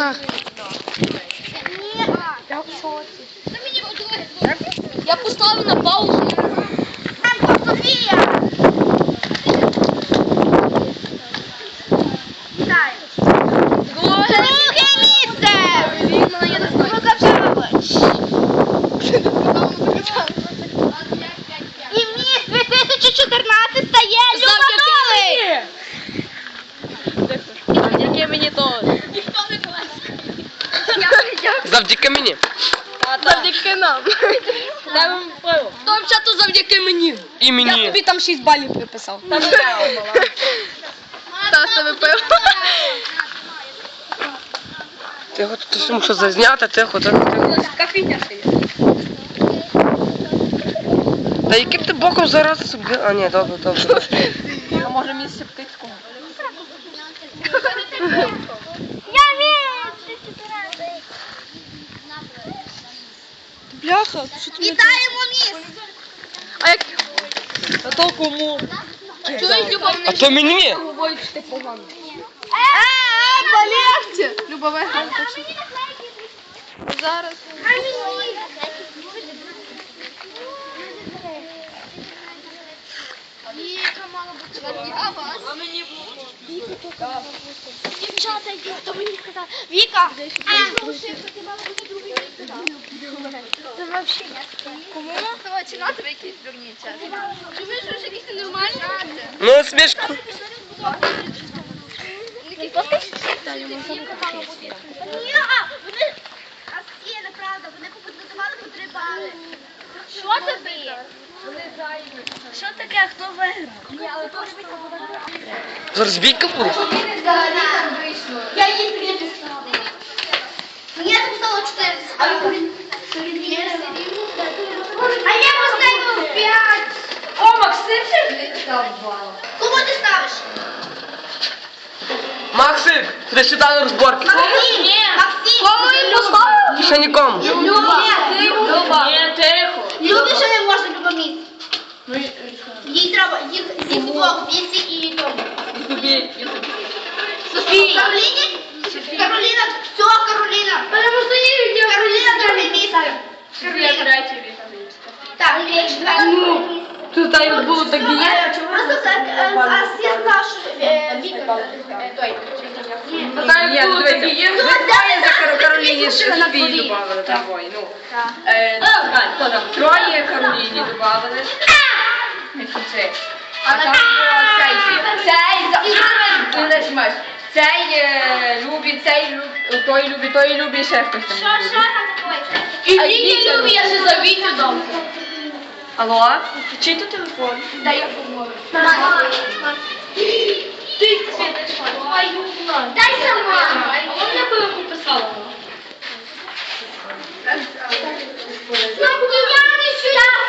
знак. Я поставив на паузу. Софія! Вітаю. Друге місце! Я не знаю. Мукачевич. І міс 2014 стає Люба Новик. Завдяки мені то. Завдяки мені. Завдяки нам. То взагалі завдяки мені. І Я тобі там 6 балів приписав. Та себе пив. Тихо, тут що мушу зазняти, тихо, тихо, тихо. Ще є. Та яким ти боком зараз собі. А ні, добре, добре. А може місце птицького? Бляха, що Вітаємо міс. А як? А то кому? Чуєш, Люба, А то мені. говорить, що ти поганий. Е, полегче. Люба, виграла. Зараз. Віка мала бути. А вас? А мені Дівчата, йдіть, то мені сказали. Віка! А, ти мала бути другий. Це вообще Кому? Чи на тебе якісь дурні часи? Думаєш, що якісь ненормальні? Ну, смішку. Ні, а, вони... А, ні, неправда, вони поподавали по три бали. Що тобі? Що таке, хто виграв? Зараз бійка буде. Я їй приписала. Мені я поставила 4. А А я поставила 5. О, Максим ще став бал. Кому ти ставиш? Максим, ти сюди на розборки. Максим. Максим. Кому він поставив? Ще нікому. Люба. Люба. Двох, Віці і тому. Софія. Кароліні? Кароліна, все, Кароліна. Кароліна друге місце. Я третій вітамін. Так. Тут так було так і є. Просто так, е, а я знала, що е, Віка, е, той. Так було так і є. Двоє за Кароліні ще Софії добавили. Так, ну. Е, хто там? Троє Кароліні добавили. Це. А там було цей, цей, за- ти нажимаєш? Цей е, Любі, цей Любі, той Любі, той Любі, ще хтось там. Що, що там таке? І Вітя Любі, я ще за Вітю дам. Алло? Чий то телефон? Дай я поможу. Ти світочка, твою мать. Дай сама. Вона писала. Снапкіяни, я ставлю гола.